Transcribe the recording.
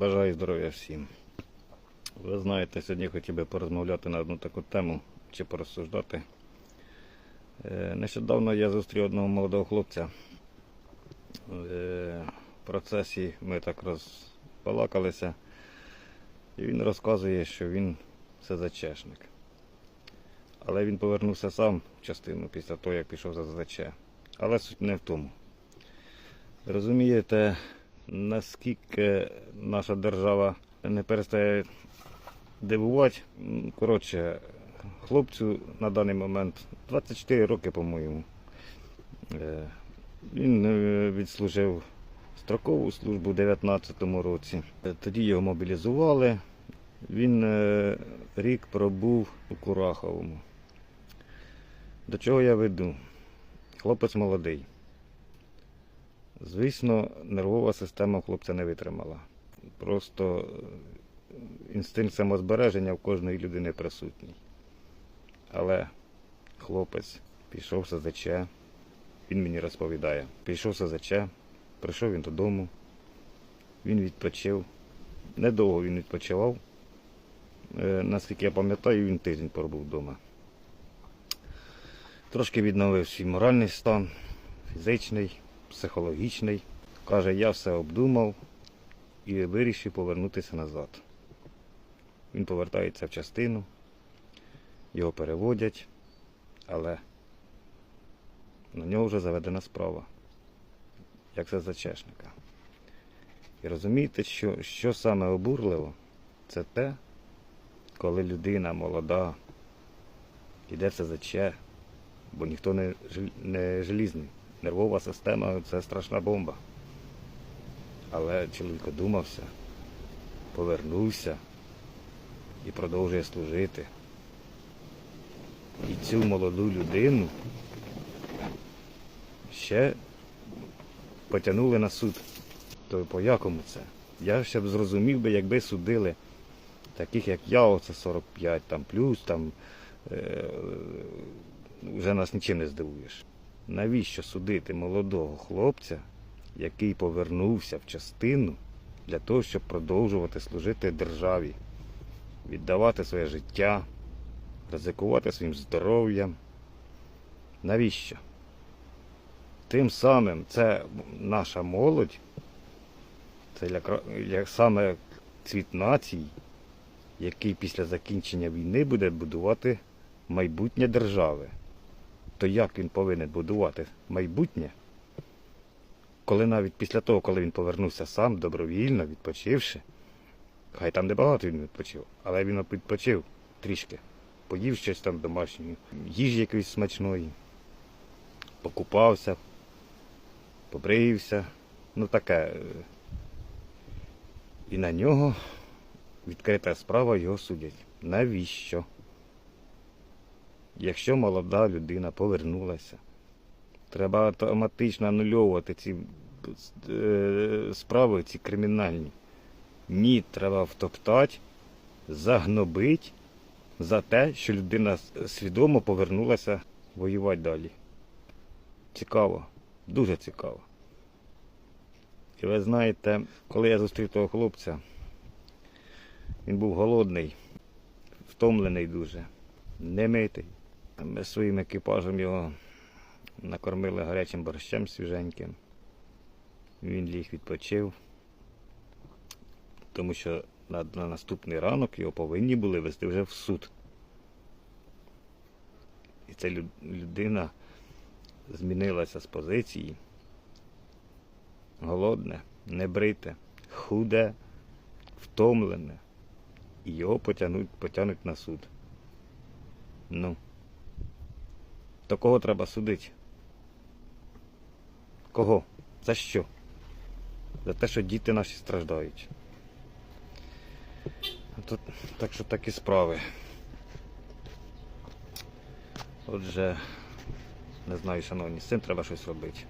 Бажаю здоров'я всім. Ви знаєте, сьогодні хотів би порозмовляти на одну таку тему чи порозсуждати. Е, Нещодавно я зустрів одного молодого хлопця. Е, В процесі ми так розбалакалися. І він розказує, що він СЗЧшник. Але він повернувся сам в частину після того, як пішов за ЗЗЧ. Але суть не в тому. Розумієте, наскільки наша держава не перестає дивувати. Коротше, хлопцю на даний момент 24 роки, по-моєму. Е, Він е, відслужив строкову службу у 19-му році. Е, Тоді його мобілізували. Він рік пробув у Кураховому. До чого я веду? Хлопець молодий. Звісно, нервова система хлопця не витримала. Просто е, інстинкт самозбереження в кожної людини присутній. Але хлопець пішов в СЗЧ, він мені розповідає, пішов в СЗЧ, прийшов він додому, він відпочив. Недовго він відпочивав. Е, Наскільки я пам'ятаю, він тиждень пробув вдома. Трошки відновив свій моральний стан, фізичний, психологічний. Каже, я все обдумав і вирішив повернутися назад. Він повертається в частину, його переводять, але на нього вже заведена справа, як це за чешника. І розумієте, що, що саме обурливо, це те, коли людина молода, іде в СЗЧ, бо ніхто не, не желізний. Нервова система це страшна бомба. Але чоловік одумався, повернувся і продовжує служити. І цю молоду людину ще потягнули на суд. То по якому це? Я ще б зрозумів би, якби судили таких, як я, оце 45 там плюс, там е, вже нас нічим не здивуєш. Навіщо судити молодого хлопця, який повернувся в частину для того, щоб продовжувати служити державі, віддавати своє життя, ризикувати своїм здоров'ям? Навіщо? Тим самим це наша молодь, це якра- як саме цвіт націй, який після закінчення війни буде будувати майбутнє держави. То як він повинен будувати майбутнє, коли навіть після того, коли він повернувся сам добровільно, відпочивши, хай там небагато він відпочив, але він відпочив трішки, поїв щось там домашньої, їжі якоїсь смачної, покупався, побрився, ну таке. е. І на нього відкрита справа його судять. Навіщо? Якщо молода людина повернулася, треба автоматично анульовувати ці е, справи, ці кримінальні. Ні, треба втоптати, загнобити за те, що людина свідомо повернулася воювати далі. Цікаво, дуже цікаво. І ви знаєте, коли я зустрів того хлопця, він був голодний, втомлений дуже, немитий. Ми своїм екіпажем його накормили гарячим борщем свіженьким. Він ліг відпочив, тому що на, на наступний ранок його повинні були вести вже в суд. І ця людина змінилася з позиції. Голодне, небрите, худе, втомлене. І його потягнуть, потягнуть на суд. Ну. То кого треба судити? Кого? За що? За те, що діти наші страждають. Тут, так що такі справи. Отже, не знаю, шановні, з цим треба щось робити.